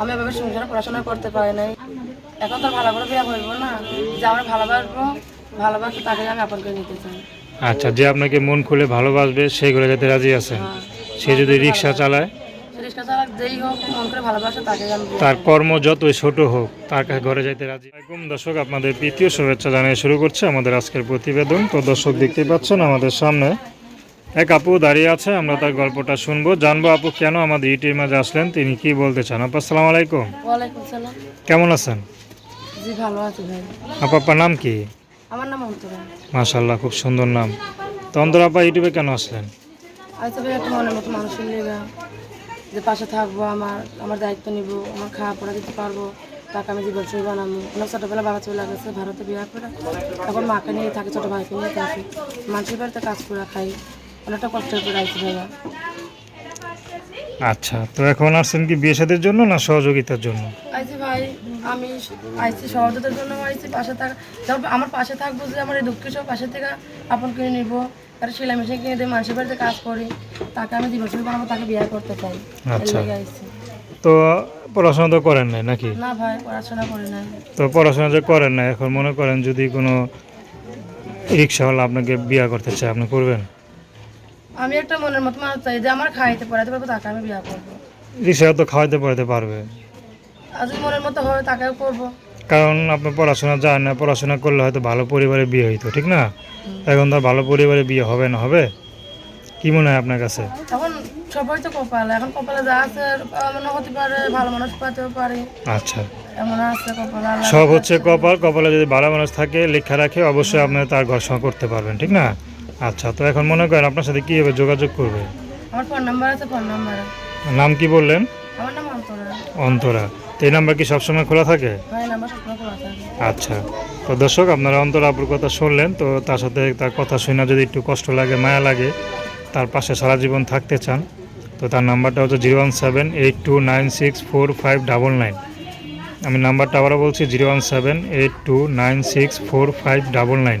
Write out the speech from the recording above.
আমি এভাবে সংসারে পড়াশোনা করতে পারি নাই। এখন তো ভালো করে বিয়ে করব না। যে আমরা ভালোবাসবো ভালোবাসবো তাকে আমি আপন করে নিতে চাই। আচ্ছা যে আপনাকে মন খুলে ভালোবাসবে সেই ঘরে যেতে রাজি আছেন হ্যাঁ। সে যদি রিক্সা চালায়? তার কর্ম যতই ছোট হোক তার কাছে ঘরে যাইতে রাজি। আসসালামাইকুম দর্শক আপনাদের তৃতীয় শুভেচ্ছা জানিয়ে শুরু করছে আমাদের আজকের প্রতিবেদন। তো দর্শক দেখতেই পাচ্ছেন আমাদের সামনে এক আপু দাঁড়িয়ে আছে আমরা তার গল্পটা শুনব। জানব আপু কেন আমাদের ইটির মাঝে আসলেন তিনি কি বলতে চান? আপু আসসালামু আলাইকুম। কেমন আছেন? জি ভালো আছি ভাই। আপু আপনার নাম কি? আমার নাম অন্তরা খুব সুন্দর নাম। তো অন্তর আপা ইউটিউবে কেন আসলেন? আচ্ছা ভাই একটা মনের মতো যে পাশে থাকব আমার আমার দায়িত্ব নিব আমার খাওয়া পড়া দিতে পারব তাকে আমি জীবন সঙ্গী বানাবো। অনেক ছোটোবেলা বাবা চলে গেছে ভারতে বিয়ে করে এখন মাকে নিয়ে থাকি ছোটো ভাইকে নিয়ে থাকি। মানুষের বাড়িতে কাজ করে খাই। অনেকটা কষ্টের করে আইছি ভাইয়া আচ্ছা তো এখন আসছেন কি বিয়ে সাদের জন্য না সহযোগিতার জন্য? আইছি ভাই আমি আইছি সহজতার জন্য আইছি পাশে থাক আমার পাশে থাকব যে আমার এই দুঃখের সব পাশে থেকে আপন কিনে নিব। তার সেলাই মেশিন কিনে দিয়ে মানুষের বাড়িতে কাজ করি তাকে আমি জীবন বানাবো তাকে বিয়ে করতে চাই। আচ্ছা। তো পড়াশোনা তো করেন নাই নাকি? না ভাই পড়াশোনা করি না তো পড়াশোনা যে করেন না এখন মনে করেন যদি কোনো রিক্সাওয়ালা আপনাকে বিয়ে করতে চায় আপনি করবেন? আমি একটা মনের মতো মানুষ চাই যে আমার খাইতে পড়াতে পারব তাকে আমি বিয়ে করব। রিক্সা তো খাওয়াইতে পড়াতে পারবে। আর যদি মনের মতো হয় তাকেও করব। কারণ আপনি পড়াশোনা জানেন না পড়াশোনা করলে হয়তো ভালো পরিবারে বিয়ে হইতো ঠিক না? এখন তো ভালো পরিবারে বিয়ে হবে না হবে? কি মনে হয় আপনার কাছে? এখন সবাই তো কপালে এখন কপালে যা আছে এমন হতে পারে ভালো মানুষ পাতেও পারে। আচ্ছা। এমন আছে কপালে সব হচ্ছে কপাল কপালে যদি ভালো মানুষ থাকে লেখা রাখে অবশ্যই আপনি তার ঘর করতে পারবেন ঠিক না? আচ্ছা তো এখন মনে করেন আপনার সাথে কীভাবে যোগাযোগ করবে? আমার ফোন নাম্বার আছে ফোন নাম্বার নাম কি বললেন? আমার নাম অন্তরা। অন্তরা। তো এই নাম্বার কি সবসময় খোলা থাকে? ভাই নাম্বার সবসময় খোলা থাকে। আচ্ছা তো দর্শক আপনারা অন্তর আপুর কথা শুনলেন তো তার সাথে তার কথা শুনে যদি একটু কষ্ট লাগে মায়া লাগে তার পাশে সারা জীবন থাকতে চান তো তার নাম্বারটা হচ্ছে zero one seven eight two nine six four five double nine আমি নাম্বারটা আবারও বলছি zero one seven eight two nine six four five double nine